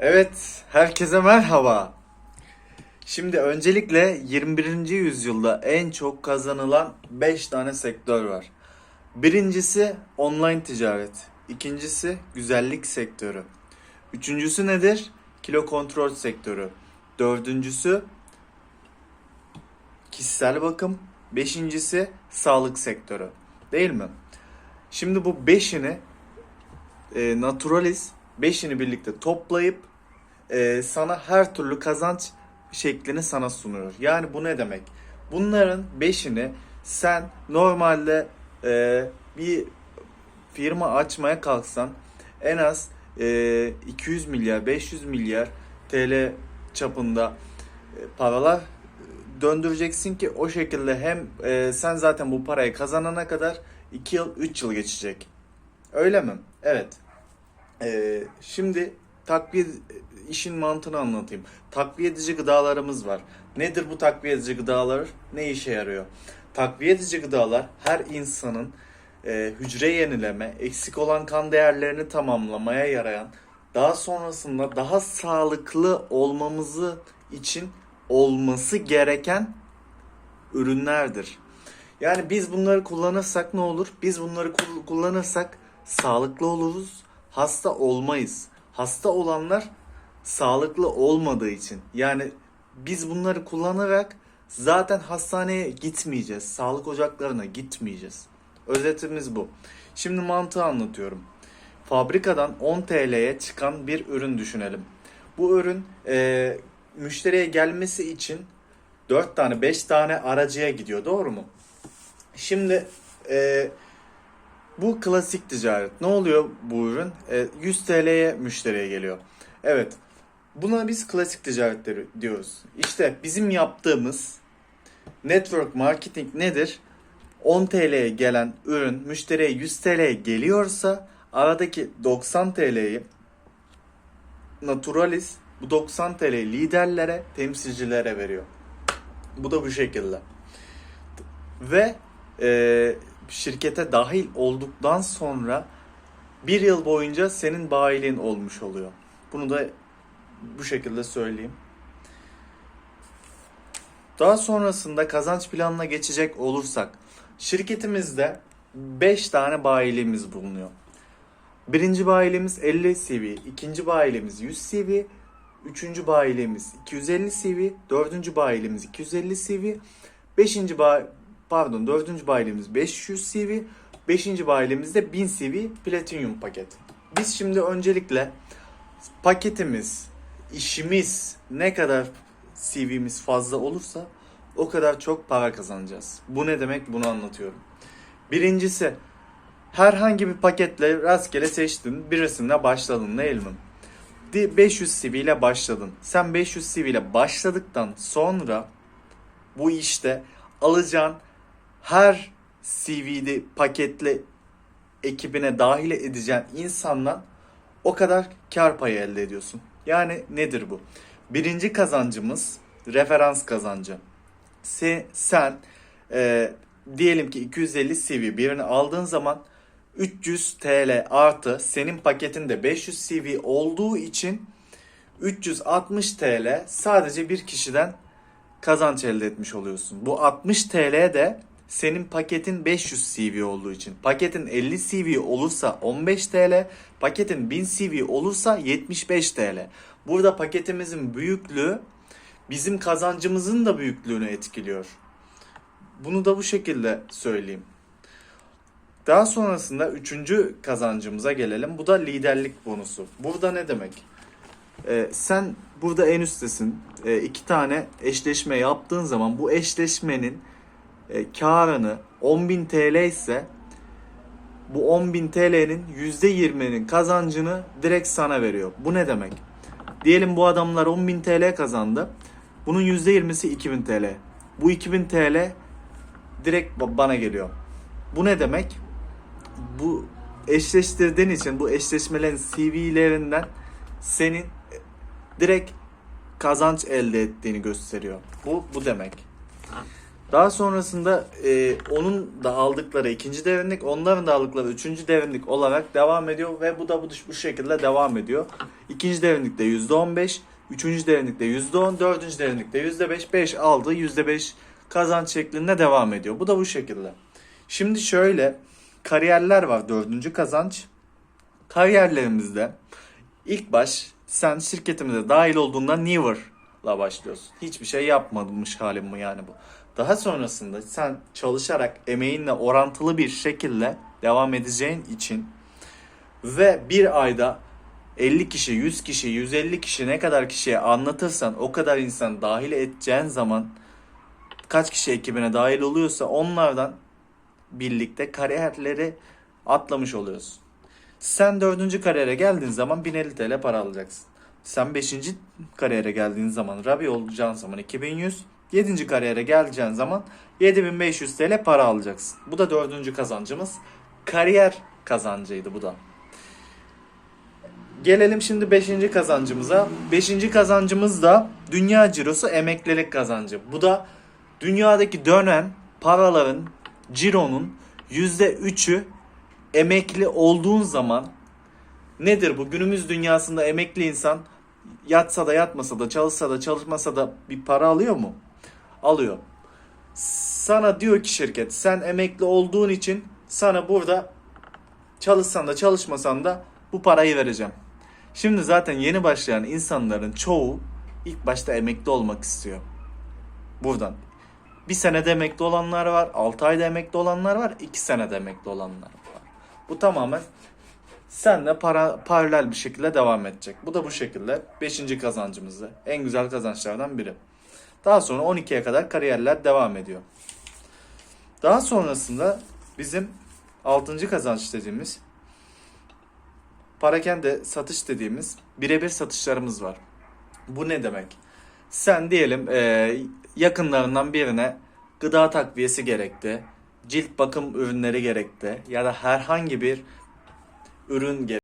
Evet, herkese merhaba. Şimdi öncelikle 21. yüzyılda en çok kazanılan 5 tane sektör var. Birincisi online ticaret. İkincisi güzellik sektörü. Üçüncüsü nedir? Kilo kontrol sektörü. Dördüncüsü kişisel bakım. Beşincisi sağlık sektörü. Değil mi? Şimdi bu beşini e, Naturalis beşini birlikte toplayıp e, sana her türlü kazanç şeklini sana sunuyor. Yani bu ne demek? Bunların beşini sen normalde e, bir firma açmaya kalksan en az e, 200 milyar 500 milyar TL çapında e, paralar döndüreceksin ki o şekilde hem e, sen zaten bu parayı kazanana kadar 2 yıl 3 yıl geçecek. Öyle mi? Evet. Ee, şimdi takviye işin mantığını anlatayım. Takviye edici gıdalarımız var. Nedir bu takviye edici gıdalar? Ne işe yarıyor? Takviye edici gıdalar her insanın e, hücre yenileme, eksik olan kan değerlerini tamamlamaya yarayan, daha sonrasında daha sağlıklı olmamızı için olması gereken ürünlerdir. Yani biz bunları kullanırsak ne olur? Biz bunları kul- kullanırsak sağlıklı oluruz, hasta olmayız. Hasta olanlar sağlıklı olmadığı için. Yani biz bunları kullanarak zaten hastaneye gitmeyeceğiz. Sağlık ocaklarına gitmeyeceğiz. Özetimiz bu. Şimdi mantığı anlatıyorum. Fabrikadan 10 TL'ye çıkan bir ürün düşünelim. Bu ürün e, müşteriye gelmesi için 4 tane 5 tane aracıya gidiyor doğru mu? Şimdi e, bu klasik ticaret. Ne oluyor bu ürün? E, 100 TL'ye müşteriye geliyor. Evet. Buna biz klasik ticaret der- diyoruz. İşte bizim yaptığımız network marketing nedir? 10 TL'ye gelen ürün müşteriye 100 TL'ye geliyorsa aradaki 90 TL'yi Naturalis bu 90 TL liderlere, temsilcilere veriyor. Bu da bu şekilde. Ve e, şirkete dahil olduktan sonra bir yıl boyunca senin bayiliğin olmuş oluyor. Bunu da bu şekilde söyleyeyim. Daha sonrasında kazanç planına geçecek olursak şirketimizde 5 tane bayiliğimiz bulunuyor. Birinci bayiliğimiz 50 CV, ikinci bayiliğimiz 100 CV, üçüncü bayiliğimiz 250 CV, dördüncü bayiliğimiz 250 CV, beşinci bay pardon dördüncü bayiliğimiz 500 CV, beşinci bayiliğimiz de 1000 CV Platinum paket. Biz şimdi öncelikle paketimiz, işimiz ne kadar CV'miz fazla olursa o kadar çok para kazanacağız. Bu ne demek bunu anlatıyorum. Birincisi herhangi bir paketle rastgele seçtin birisine başladın mi? Di- 500 CV ile başladın. Sen 500 CV ile başladıktan sonra bu işte alacağın her CV'de paketle ekibine dahil edeceğin insandan o kadar kar payı elde ediyorsun. Yani nedir bu? Birinci kazancımız referans kazancı. Se- sen e, diyelim ki 250 CV birini aldığın zaman 300 TL artı senin paketinde 500 CV olduğu için 360 TL sadece bir kişiden kazanç elde etmiş oluyorsun. Bu 60 TL de senin paketin 500 CV olduğu için. Paketin 50 CV olursa 15 TL, paketin 1000 CV olursa 75 TL. Burada paketimizin büyüklüğü bizim kazancımızın da büyüklüğünü etkiliyor. Bunu da bu şekilde söyleyeyim. Daha sonrasında üçüncü kazancımıza gelelim. Bu da liderlik bonusu. Burada ne demek? Ee, sen burada en üsttesin. Ee, iki tane eşleşme yaptığın zaman bu eşleşmenin e, karını 10.000 TL ise bu 10.000 TL'nin %20'nin kazancını direkt sana veriyor. Bu ne demek? Diyelim bu adamlar 10.000 TL kazandı. Bunun %20'si 2000 TL. Bu 2000 TL direkt ba- bana geliyor. Bu ne demek? Bu eşleştirdiğin için bu eşleşmelerin CV'lerinden senin direkt kazanç elde ettiğini gösteriyor. Bu bu demek. Daha sonrasında e, onun da aldıkları ikinci derinlik, onların da aldıkları üçüncü derinlik olarak devam ediyor ve bu da bu, bu şekilde devam ediyor. ikinci derinlikte %15, üçüncü derinlikte %10, dördüncü derinlikte %5, 5 aldı %5 kazanç şeklinde devam ediyor. Bu da bu şekilde. Şimdi şöyle kariyerler var dördüncü kazanç. Kariyerlerimizde ilk baş sen şirketimize dahil olduğunda Newer'la başlıyorsun. Hiçbir şey yapmamış halim bu yani bu. Daha sonrasında sen çalışarak emeğinle orantılı bir şekilde devam edeceğin için ve bir ayda 50 kişi, 100 kişi, 150 kişi ne kadar kişiye anlatırsan o kadar insan dahil edeceğin zaman kaç kişi ekibine dahil oluyorsa onlardan birlikte kariyerleri atlamış oluyorsun. Sen dördüncü kariyere geldiğin zaman 1050 TL para alacaksın. Sen beşinci kariyere geldiğin zaman Rabi olacağın zaman 2100. Yedinci kariyere geleceğin zaman 7500 TL para alacaksın. Bu da dördüncü kazancımız. Kariyer kazancıydı bu da. Gelelim şimdi 5. kazancımıza. 5. kazancımız da dünya cirosu emeklilik kazancı. Bu da dünyadaki dönen paraların cironun %3'ü emekli olduğun zaman nedir bu? Günümüz dünyasında emekli insan yatsa da yatmasa da çalışsa da çalışmasa da bir para alıyor mu? Alıyor. Sana diyor ki şirket sen emekli olduğun için sana burada çalışsan da çalışmasan da bu parayı vereceğim. Şimdi zaten yeni başlayan insanların çoğu ilk başta emekli olmak istiyor. Buradan. Bir senede emekli olanlar var, 6 ayda emekli olanlar var, 2 senede emekli olanlar var. Bu tamamen senle para, paralel bir şekilde devam edecek. Bu da bu şekilde 5. kazancımızda. En güzel kazançlardan biri. Daha sonra 12'ye kadar kariyerler devam ediyor. Daha sonrasında bizim 6. kazanç dediğimiz parakende satış dediğimiz birebir satışlarımız var. Bu ne demek? Sen diyelim e, yakınlarından birine gıda takviyesi gerekti, cilt bakım ürünleri gerekti ya da herhangi bir ürün gerekti.